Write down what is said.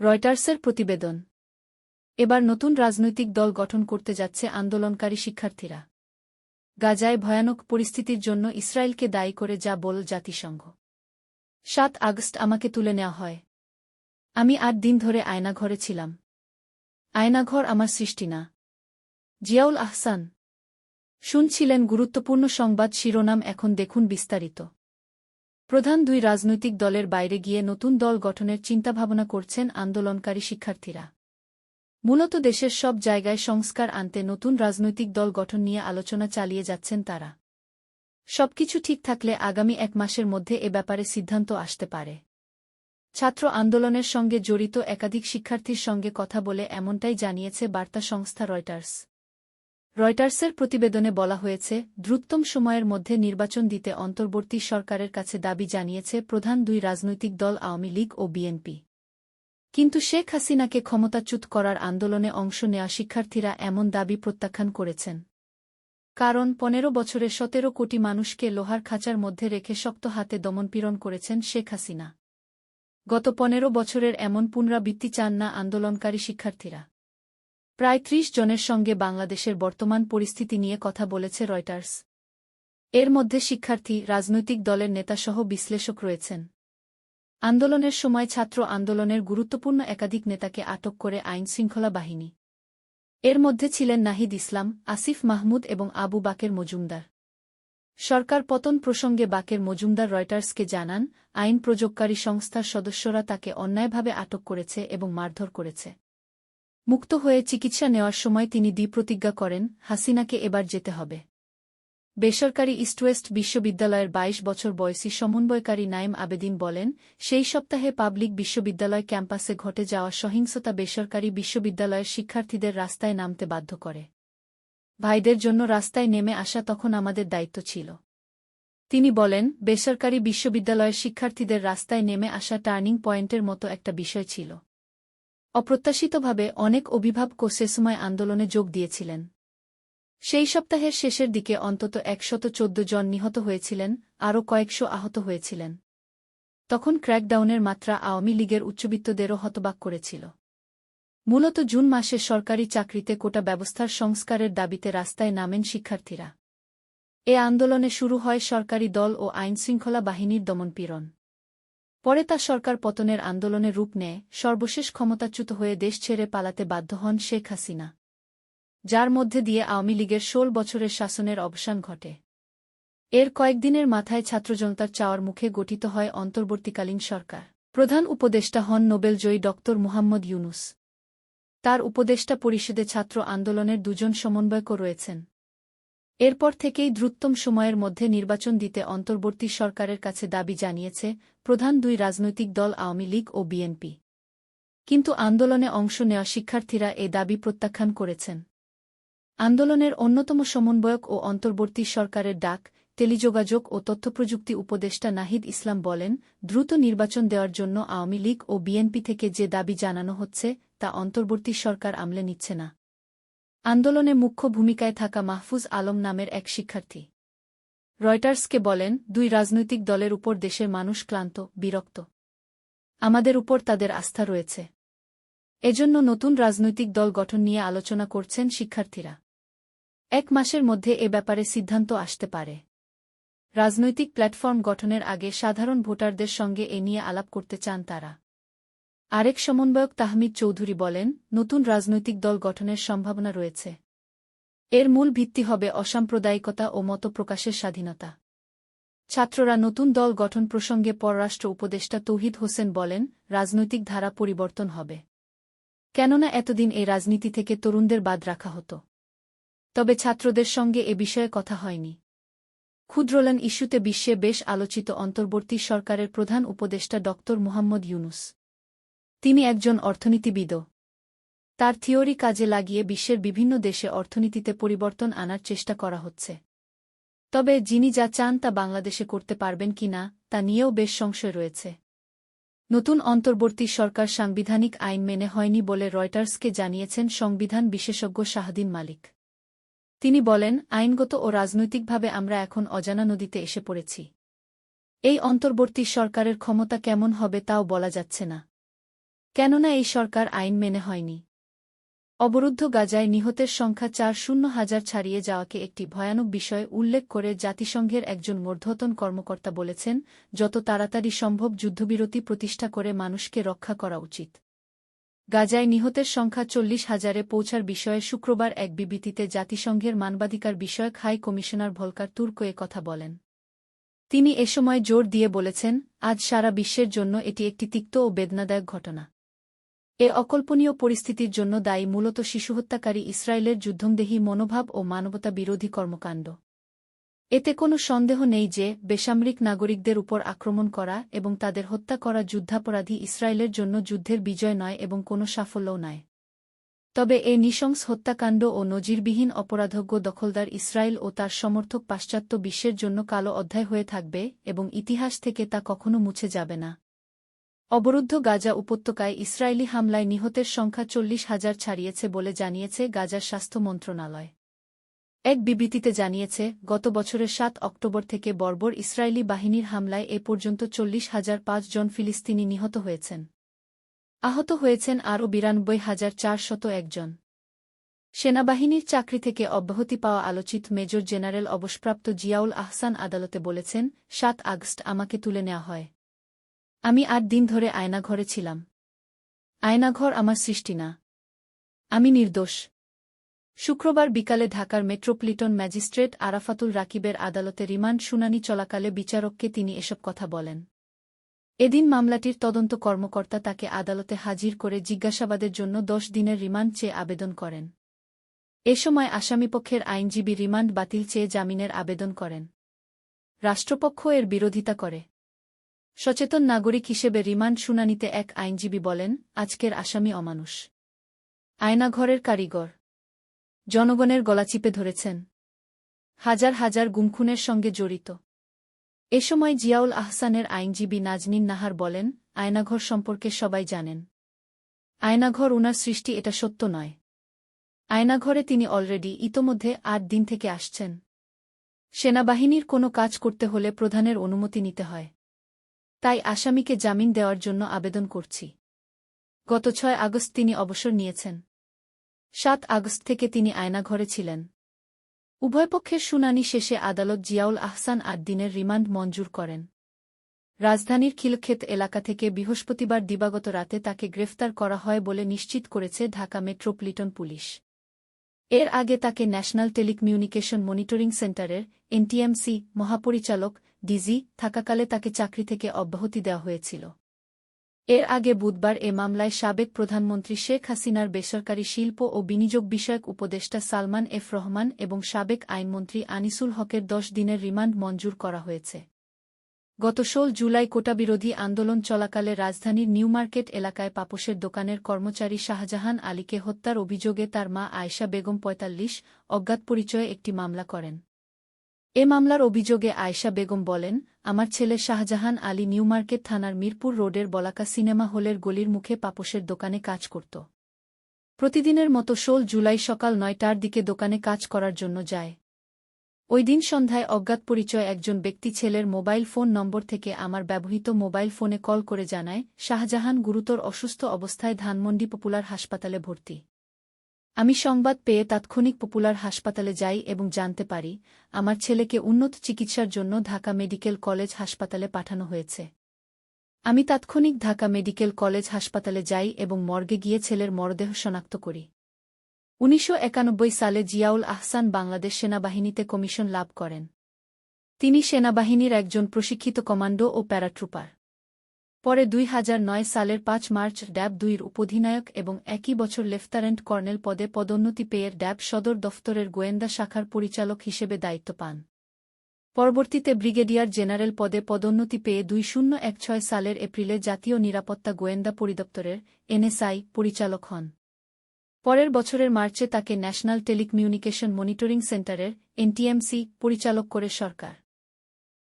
রয়টার্সের প্রতিবেদন। এবার নতুন রাজনৈতিক দল গঠন করতে যাচ্ছে আন্দোলনকারী শিক্ষার্থীরা। গাজায় ভয়ানক পরিস্থিতির জন্য ইসরায়েলকে দায়ী করে যা বল জাতিসংঘ। সাত আগস্ট আমাকে তুলে নেওয়া হয়। আমি আট দিন ধরে আয়নাঘরে ছিলাম। আয়নাঘর আমার সৃষ্টি না। জিয়াউল আহসান। শুনছিলেন গুরুত্বপূর্ণ সংবাদ শিরোনাম এখন দেখুন বিস্তারিত। প্রধান দুই রাজনৈতিক দলের বাইরে গিয়ে নতুন দল গঠনের চিন্তাভাবনা করছেন আন্দোলনকারী শিক্ষার্থীরা। মূলত দেশের সব জায়গায় সংস্কার আনতে নতুন রাজনৈতিক দল গঠন নিয়ে আলোচনা চালিয়ে যাচ্ছেন তারা। সবকিছু ঠিক থাকলে আগামী এক মাসের মধ্যে এ ব্যাপারে সিদ্ধান্ত আসতে পারে। ছাত্র আন্দোলনের সঙ্গে জড়িত একাধিক শিক্ষার্থীর সঙ্গে কথা বলে এমনটাই জানিয়েছে বার্তা সংস্থা রয়টার্স। রয়টার্সের প্রতিবেদনে বলা হয়েছে, দ্রুততম সময়ের মধ্যে নির্বাচন দিতে অন্তর্বর্তী সরকারের কাছে দাবি জানিয়েছে প্রধান দুই রাজনৈতিক দল আওয়ামী লীগ ও বিএনপি। কিন্তু শেখ হাসিনাকে ক্ষমতাচ্যুত করার আন্দোলনে অংশ নেওয়া শিক্ষার্থীরা এমন দাবি প্রত্যাখ্যান করেছেন। কারণ পনেরো বছরে সতেরো কোটি মানুষকে লোহার খাঁচার মধ্যে রেখে শক্ত হাতে দমনপীড়ন করেছেন শেখ হাসিনা। গত পনেরো বছরের এমন পুনরাবৃত্তি চান না আন্দোলনকারী শিক্ষার্থীরা। প্রায় ত্রিশ জনের সঙ্গে বাংলাদেশের বর্তমান পরিস্থিতি নিয়ে কথা বলেছে রয়টার্স। এর মধ্যে শিক্ষার্থী, রাজনৈতিক দলের নেতাসহ বিশ্লেষক রয়েছেন। আন্দোলনের সময় ছাত্র আন্দোলনের গুরুত্বপূর্ণ একাধিক নেতাকে আটক করে আইন শৃঙ্খলা বাহিনী। এর মধ্যে ছিলেন নাহিদ ইসলাম, আসিফ মাহমুদ এবং আবু বাকের মজুমদার। সরকার পতন প্রসঙ্গে বাকের মজুমদার রয়টার্সকে জানান, আইন প্রযোগকারী সংস্থার সদস্যরা তাকে অন্যায়ভাবে আটক করেছে এবং মারধর করেছে। মুক্ত হয়ে চিকিৎসা নেওয়ার সময় তিনি দ্বিপ্রতিজ্ঞা করেন, হাসিনাকে এবার যেতে হবে। বেসরকারি ইস্টওয়েস্ট বিশ্ববিদ্যালয়ের ২২ বছর বয়সী সমন্বয়কারী নাইম আবেদিন বলেন, সেই সপ্তাহে পাবলিক বিশ্ববিদ্যালয় ক্যাম্পাসে ঘটে যাওয়া সহিংসতা বেসরকারি বিশ্ববিদ্যালয়ের শিক্ষার্থীদের রাস্তায় নামতে বাধ্য করে। ভাইদের জন্য রাস্তায় নেমে আসা তখন আমাদের দায়িত্ব ছিল। তিনি বলেন, বেসরকারি বিশ্ববিদ্যালয়ের শিক্ষার্থীদের রাস্তায় নেমে আসা টার্নিং পয়েন্টের মতো একটা বিষয় ছিল। অপ্রত্যাশিতভাবে অনেক অভিভাবক সে সময় আন্দোলনে যোগ দিয়েছিলেন। সেই সপ্তাহের শেষের দিকে অন্তত একশত চোদ্দ জন নিহত হয়েছিলেন, আরও কয়েকশো আহত হয়েছিলেন। তখন ক্র্যাকডাউনের মাত্রা আওয়ামী লীগের উচ্চবিত্তদেরও হতবাক করেছিল। মূলত জুন মাসে সরকারি চাকরিতে কোটা ব্যবস্থার সংস্কারের দাবিতে রাস্তায় নামেন শিক্ষার্থীরা। এ আন্দোলনে শুরু হয় সরকারি দল ও আইনশৃঙ্খলা বাহিনীর দমনপীড়ন। পরে তা সরকার পতনের আন্দোলনে রূপ নেয়, সর্বশেষ ক্ষমতাচ্যুত হয়ে দেশ ছেড়ে পালাতে বাধ্য হন শেখ হাসিনা, যার মধ্যে দিয়ে আওয়ামী লীগের ষোল বছরের শাসনের অবসান ঘটে। এর কয়েকদিনের মাথায় ছাত্রজনতার চাওয়ার মুখে গঠিত হয় অন্তর্বর্তীকালীন সরকার। প্রধান উপদেষ্টা হন নোবেলজয়ী ড. মুহাম্মদ ইউনুস। তার উপদেষ্টা পরিষদে ছাত্র আন্দোলনের দুজন সমন্বয়ক রয়েছেন। এরপর থেকেই দ্রুততম সময়ের মধ্যে নির্বাচন দিতে অন্তর্বর্তী সরকারের কাছে দাবি জানিয়েছে প্রধান দুই রাজনৈতিক দল আওয়ামী লীগ ও বিএনপি। কিন্তু আন্দোলনে অংশ নেওয়া শিক্ষার্থীরা এ দাবি প্রত্যাখ্যান করেছেন। আন্দোলনের অন্যতম সমন্বয়ক ও অন্তর্বর্তী সরকারের ডাক, টেলিযোগাযোগ ও তথ্যপ্রযুক্তি উপদেষ্টা নাহিদ ইসলাম বলেন, দ্রুত নির্বাচন দেওয়ার জন্য আওয়ামী লীগ ও বিএনপি থেকে যে দাবি জানানো হচ্ছে, তা অন্তর্বর্তী সরকার আমলে নিচ্ছে না। আন্দোলনে মুখ্য ভূমিকায় থাকা মাহফুজ আলম নামের এক শিক্ষার্থী। রয়টার্সকে বলেন, দুই রাজনৈতিক দলের উপর দেশের মানুষ ক্লান্ত, বিরক্ত। আমাদের উপর তাদের আস্থা রয়েছে। এজন্য নতুন রাজনৈতিক দল গঠন নিয়ে আলোচনা করছেন শিক্ষার্থীরা। এক মাসের মধ্যে এ ব্যাপারে সিদ্ধান্ত আসতে পারে। রাজনৈতিক প্ল্যাটফর্ম গঠনের আগে সাধারণ ভোটারদের সঙ্গে এ নিয়ে আলাপ করতে চান তারা। আরেক সমন্বয়ক তাহমিদ চৌধুরী বলেন, নতুন রাজনৈতিক দল গঠনের সম্ভাবনা রয়েছে। এর মূল ভিত্তি হবে অসাম্প্রদায়িকতা ও মত প্রকাশের স্বাধীনতা। ছাত্ররা নতুন দল গঠন প্রসঙ্গে পররাষ্ট্র উপদেষ্টা তৌহিদ হোসেন বলেন, রাজনৈতিক ধারা পরিবর্তন হবে। কেননা এতদিন এই রাজনীতি থেকে তরুণদের বাদ রাখা হতো। তবে ছাত্রদের সঙ্গে এ বিষয়ে কথা হয়নি। ক্ষুদ্রলান ইস্যুতে বিশ্বে বেশ আলোচিত অন্তর্বর্তী সরকারের প্রধান উপদেষ্টা ড মুহাম্মদ ইউনুস। তিনি একজন অর্থনীতিবিদও তার থিওরি কাজে লাগিয়ে বিশ্বের বিভিন্ন দেশে অর্থনীতিতে পরিবর্তন আনার চেষ্টা করা হচ্ছে। তবে যিনি যা চান তা বাংলাদেশে করতে পারবেন কিনা তা নিয়েও বেশ সংশয় রয়েছে। নতুন অন্তর্বর্তী সরকার সাংবিধানিক আইন মেনে হয়নি বলে রয়টার্সকে জানিয়েছেন সংবিধান বিশেষজ্ঞ শাহদিন মালিক। তিনি বলেন, আইনগত ও রাজনৈতিকভাবে আমরা এখন অজানা নদীতে এসে পড়েছি। এই অন্তর্বর্তী সরকারের ক্ষমতা কেমন হবে তাও বলা যাচ্ছে না। কেননা এই সরকার আইন মেনে হয়নি। অবরুদ্ধ গাজায় নিহতের সংখ্যা চার শূন্য হাজার ছাড়িয়ে যাওয়াকে একটি ভয়ানক বিষয় উল্লেখ করে জাতিসংঘের একজন মূর্ধতন কর্মকর্তা বলেছেন, যত তাড়াতাড়ি সম্ভব যুদ্ধবিরতি প্রতিষ্ঠা করে মানুষকে রক্ষা করা উচিত। গাজায় নিহতের সংখ্যা চল্লিশ হাজারে পৌঁছার বিষয়ে শুক্রবার এক বিবৃতিতে জাতিসংঘের মানবাধিকার বিষয়ক হাই কমিশনার ভলকার তুর্ক এ কথা বলেন। তিনি এ সময় জোর দিয়ে বলেছেন, আজ সারা বিশ্বের জন্য এটি একটি তিক্ত ও বেদনাদায়ক ঘটনা। এ অকল্পনীয় পরিস্থিতির জন্য দায়ী মূলত শিশুহত্যাকারী ইসরায়েলের যুদ্ধমদেহী মনোভাব ও মানবতা বিরোধী কর্মকাণ্ড। এতে কোনো সন্দেহ নেই যে, বেসামরিক নাগরিকদের উপর আক্রমণ করা এবং তাদের হত্যা করা যুদ্ধাপরাধী ইসরায়েলের জন্য যুদ্ধের বিজয় নয় এবং কোনো সাফল্যও নয়। তবে এ নৃশংস হত্যাকাণ্ড ও নজিরবিহীন অপরাধজ্ঞ দখলদার ইসরায়েল ও তার সমর্থক পাশ্চাত্য বিশ্বের জন্য কালো অধ্যায় হয়ে থাকবে এবং ইতিহাস থেকে তা কখনো মুছে যাবে না। অবরুদ্ধ গাজা উপত্যকায় ইসরায়েলি হামলায় নিহতের সংখ্যা চল্লিশ হাজার ছাড়িয়েছে বলে জানিয়েছে গাজার স্বাস্থ্য মন্ত্রণালয়। এক বিবৃতিতে জানিয়েছে, গত বছরের সাত অক্টোবর থেকে বর্বর ইসরায়েলি বাহিনীর হামলায় এ পর্যন্ত চল্লিশ হাজার পাঁচ জন ফিলিস্তিনি নিহত হয়েছেন। আহত হয়েছেন আরও বিরানব্বই হাজার চারশত একজন সেনাবাহিনীর চাকরি থেকে অব্যাহতি পাওয়া আলোচিত মেজর জেনারেল অবসপ্রাপ্ত জিয়াউল আহসান আদালতে বলেছেন, সাত আগস্ট আমাকে তুলে নেওয়া হয়। আমি আট দিন ধরে আয়নাঘরে ছিলাম। আয়নাঘর আমার সৃষ্টি না। আমি নির্দোষ। শুক্রবার বিকালে ঢাকার মেট্রোপলিটন ম্যাজিস্ট্রেট আরাফাতুল রাকিবের আদালতে রিমান্ড শুনানি চলাকালে বিচারককে তিনি এসব কথা বলেন। এদিন মামলাটির তদন্ত কর্মকর্তা তাকে আদালতে হাজির করে জিজ্ঞাসাবাদের জন্য দশ দিনের রিমান্ড চেয়ে আবেদন করেন। এ সময় আসামিপক্ষের আইনজীবী রিমান্ড বাতিল চেয়ে জামিনের আবেদন করেন। রাষ্ট্রপক্ষ এর বিরোধিতা করে। সচেতন নাগরিক হিসেবে রিমান্ড শুনানিতে এক আইনজীবী বলেন, আজকের আসামি অমানুষ। আয়নাঘরের কারিগর। জনগণের গলা চিপে ধরেছেন। হাজার হাজার গুমখুনের সঙ্গে জড়িত। এ সময় জিয়াউল আহসানের আইনজীবী নাজনিন নাহার বলেন, আয়নাঘর সম্পর্কে সবাই জানেন। আয়নাঘর উনার সৃষ্টি এটা সত্য নয়। আয়নাঘরে তিনি অলরেডি ইতোমধ্যে আট দিন থেকে আসছেন। সেনাবাহিনীর কোনো কাজ করতে হলে প্রধানের অনুমতি নিতে হয়। তাই আসামিকে জামিন দেওয়ার জন্য আবেদন করছি। গত ছয় আগস্ট তিনি অবসর নিয়েছেন। সাত আগস্ট থেকে তিনি আয়নাঘরে ছিলেন। উভয়পক্ষের শুনানি শেষে আদালত জিয়াউল আহসান আট দিনের রিমান্ড মঞ্জুর করেন। রাজধানীর খিলক্ষেত এলাকা থেকে বৃহস্পতিবার দিবাগত রাতে তাকে গ্রেফতার করা হয় বলে নিশ্চিত করেছে ঢাকা মেট্রোপলিটন পুলিশ। এর আগে তাকে ন্যাশনাল টেলিকমিউনিকেশন মনিটরিং সেন্টারের এনটিএমসি মহাপরিচালক ডিজি থাকাকালে তাকে চাকরি থেকে অব্যাহতি দেওয়া হয়েছিল। এর আগে বুধবার এ মামলায় সাবেক প্রধানমন্ত্রী শেখ হাসিনার বেসরকারি শিল্প ও বিনিয়োগ বিষয়ক উপদেষ্টা সালমান এফ রহমান এবং সাবেক আইনমন্ত্রী আনিসুল হকের দশ দিনের রিমান্ড মঞ্জুর করা হয়েছে। গত ষোল জুলাই কোটাবিরোধী আন্দোলন চলাকালে রাজধানীর নিউমার্কেট এলাকায় পাপসের দোকানের কর্মচারী শাহজাহান আলীকে হত্যার অভিযোগে তার মা আয়শা বেগম পঁয়তাল্লিশ অজ্ঞাত পরিচয়ে একটি মামলা করেন। এ মামলার অভিযোগে আয়শা বেগম বলেন, আমার ছেলে শাহজাহান আলী নিউমার্কেট থানার মিরপুর রোডের বলাকা সিনেমা হলের গলির মুখে পাপসের দোকানে কাজ করত। প্রতিদিনের মতো ষোল জুলাই সকাল নয়টার দিকে দোকানে কাজ করার জন্য যায়। ওই দিন সন্ধ্যায় অজ্ঞাত পরিচয় একজন ব্যক্তি ছেলের মোবাইল ফোন নম্বর থেকে আমার ব্যবহৃত মোবাইল ফোনে কল করে জানায়, শাহজাহান গুরুতর অসুস্থ অবস্থায় ধানমন্ডি পপুলার হাসপাতালে ভর্তি। আমি সংবাদ পেয়ে তাৎক্ষণিক পপুলার হাসপাতালে যাই এবং জানতে পারি, আমার ছেলেকে উন্নত চিকিৎসার জন্য ঢাকা মেডিকেল কলেজ হাসপাতালে পাঠানো হয়েছে। আমি তাৎক্ষণিক ঢাকা মেডিকেল কলেজ হাসপাতালে যাই এবং মর্গে গিয়ে ছেলের মরদেহ শনাক্ত করি। উনিশশো একানব্বই সালে জিয়াউল আহসান বাংলাদেশ সেনাবাহিনীতে কমিশন লাভ করেন। তিনি সেনাবাহিনীর একজন প্রশিক্ষিত কমান্ডো ও প্যারাট্রুপার। পরে দুই হাজার নয় সালের পাঁচ মার্চ ড্যাব দুইয়ের উপধিনায়ক এবং একই বছর লেফটেন্যান্ট কর্নেল পদে পদোন্নতি পেয়ে ড্যাব সদর দফতরের গোয়েন্দা শাখার পরিচালক হিসেবে দায়িত্ব পান। পরবর্তীতে ব্রিগেডিয়ার জেনারেল পদে পদোন্নতি পেয়ে দুই শূন্য এক ছয় সালের এপ্রিলে জাতীয় নিরাপত্তা গোয়েন্দা পরিদপ্তরের এনএসআই পরিচালক হন। পরের বছরের মার্চে তাকে ন্যাশনাল টেলিকমিউনিকেশন মনিটরিং সেন্টারের এনটিএমসি পরিচালক করে সরকার।